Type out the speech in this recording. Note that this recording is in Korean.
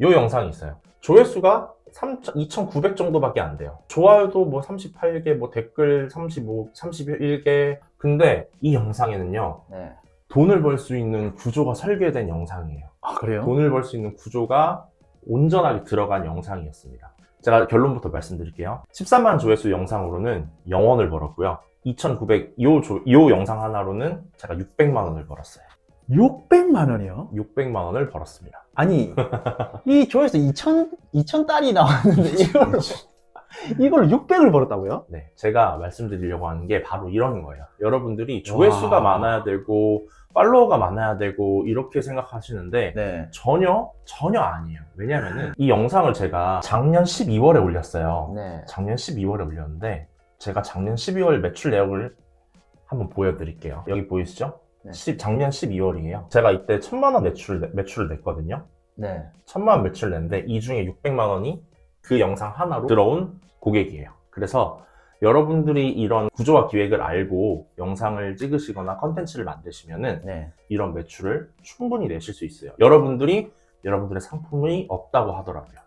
요 영상이 있어요. 조회수가 2,900 정도밖에 안 돼요. 좋아요도 뭐 38개, 뭐 댓글 35, 31개. 근데 이 영상에는요, 네. 돈을 벌 수 있는 구조가 설계된 영상이에요. 아, 그래요? 돈을 벌 수 있는 구조가 온전하게 들어간 영상이었습니다. 제가 결론부터 말씀드릴게요. 13만 조회수 영상으로는 0원을 벌었고요. 2,900, 이, 조, 이 영상 하나로는 제가 600만 원을 벌었어요. 600만 원이요? 600만 원을 벌었습니다. 아니, 이 조회수 2천, 2천 달이 나왔는데 이걸로, 이걸로 600을 벌었다고요? 네, 제가 말씀드리려고 하는 게 바로 이런 거예요. 여러분들이 조회수가 와. 많아야 되고, 팔로워가 많아야 되고, 이렇게 생각하시는데, 네. 전혀, 전혀 아니에요. 왜냐면은, 이 영상을 제가 작년 12월에 올렸어요. 네. 작년 12월에 올렸는데 제가 작년 12월 매출 내역을 한번 보여드릴게요. 여기 보이시죠? 네. 10 작년 12월이에요. 제가 이때 천만 원 매출 매출을 냈거든요. 네. 천만 원 매출 냈는데 이 중에 600만 원이 그 영상 하나로 들어온 고객이에요. 그래서 여러분들이 이런 구조와 기획을 알고 영상을 찍으시거나 컨텐츠를 만드시면은 네. 이런 매출을 충분히 내실 수 있어요. 여러분들이 여러분들의 상품이 없다고 하더라고요.